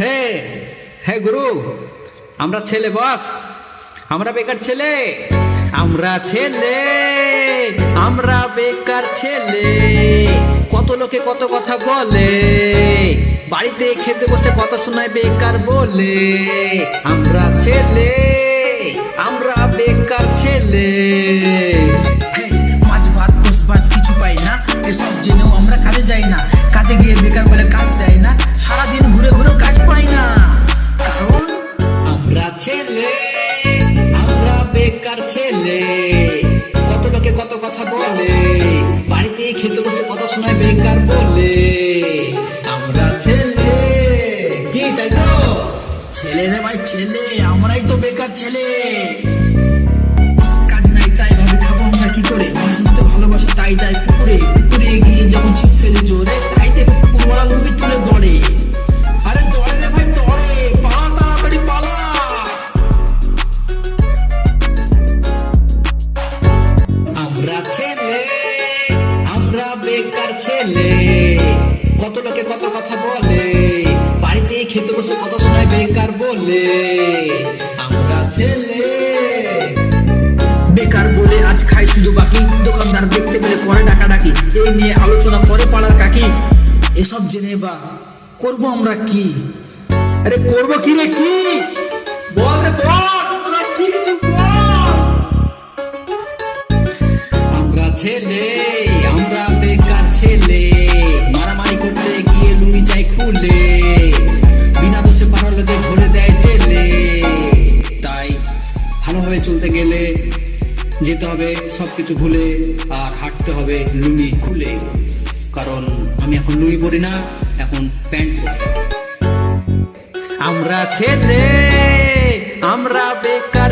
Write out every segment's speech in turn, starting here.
হে হে গুরু, আমরা ছেলে বস, আমরা বেকার ছেলে, আমরা ছেলে, আমরা বেকার ছেলে। কত লোকে কত কথা বলে, বাড়িতে খেতে বসে কথা শোনায় বেকার বলে। আমরা ছেলে। বলে আমরা ছেলে। কি তাই তো? ছেলে রে ভাই ছেলে আমরাই তো বেকার ছেলে। কাজ নাই তাই ভাবে খাব আমরা কি করে? মাছ ভালোবাসি তাই তাই পুকুরে। পুকুরে গিয়ে যখন ছিপ ফেলে জোরে তাই দেখে পুকুরওয়ালা লুবি তুলে দৌড়ে। আরে দৌড়ে রে ভাই দৌড়ে পালা তাড়াতাড়ি পালা। আমরা ছেলে। কত লোকে কত কথা বলে বাড়িতে খেতে বসে কথা শোনায় বেকার বলে। আমরা ছেলে। বেকার বলে আজ খাই শুধু বাকি দোকানদার দেখতে পেলে করে ডাকা ডাকি এই নিয়ে আলোচনা করে পাড়ার কাকি। এসব জেনে বা করব আমরা কি? আরে করব কি রে কি? বল রে বল তোরা কি কিছু বল? আমরা ছেলে আমরা মারামারি করতে গিয়ে খুলে, বিনা দোষে পাড়ার লোকে ভরে দেয় জেলে। তাই ভালোভাবে চলতে গেলে যেতে হবে, সবকিছু ভুলে আর হাঁটতে হবে লুঙ্গি খুলে। কারণ আমি এখন লুঙ্গি পরি না, এখন প্যান্ট আমরা ছেলে, আমরা বেকার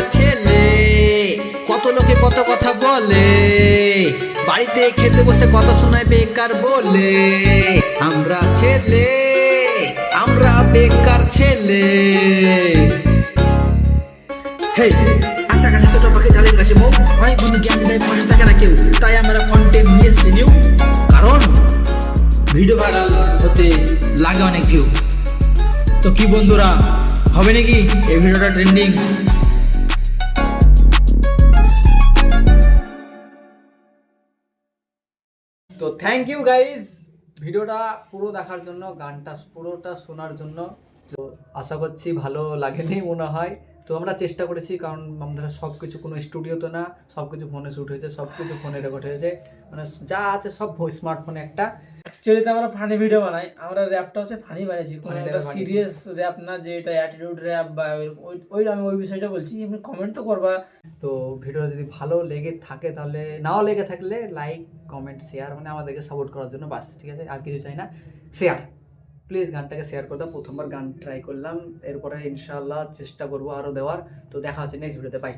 বাড়িতে খেতে বসে কথা শোনায় বেকার বলে, আমরা ছেলে, আমরা বেকার ছেলে। হেই আচ্ছা কাছে তো টপাকে ডালের কাছে বউ। অনেক বন্ধু জ্ঞান দেয় পাশে থাকে না কেউ। তাই আমরা কন্টেন্ট নিয়ে এসেছি, নিউ। কারণ ভিডিও ভাইরাল হতে লাগে অনেক ভিউ তো কি বন্ধুরা, হবে নাকি এই ভিডিওটা ট্রেন্ডিং তো থ্যাংক ইউ গাইজ ভিডিওটা পুরো দেখার জন্য, গানটা পুরোটা শোনার জন্য। তো আশা করছি ভালো লাগেনি মনে হয়। তো আমরা চেষ্টা করেছি, কারণ আমরা সব কিছু কোনো স্টুডিও তো না সব কিছু ফোনে শ্যুট হয়েছে সব কিছু ফোনে রেকর্ড হয়েছে। মানে যা আছে সব স্মার্টফোনে একটা। অ্যাকচুয়ালি তো আমরা ফানি ভিডিও বানাই। আমরা র্যাপটা হচ্ছে ফানি বানিয়েছি। কোনো একটা। সিরিয়াস র্যাপ না যে এটা অ্যাটিটিউড র্যাপ বা ওই- ওই আমি ওই বিষয়টা বলছি এমনি কমেন্ট তো করবা। তো ভিডিও যদি ভালো লেগে থাকে তাহলে নাও লেগে থাকলে লাইক কমেন্ট শেয়ার মানে আমাদেরকে সাপোর্ট করার জন্য বাস ঠিক আছে? আর কিছু চাই না। শেয়ার প্লিজ গানটাকে শেয়ার করে দাও। প্রথমবার গান ট্রাই করলাম। এরপরে ইনশাআল্লাহ চেষ্টা করব আরও দেওয়ার। তো দেখা হচ্ছে নেক্সট ভিডিওতে পাই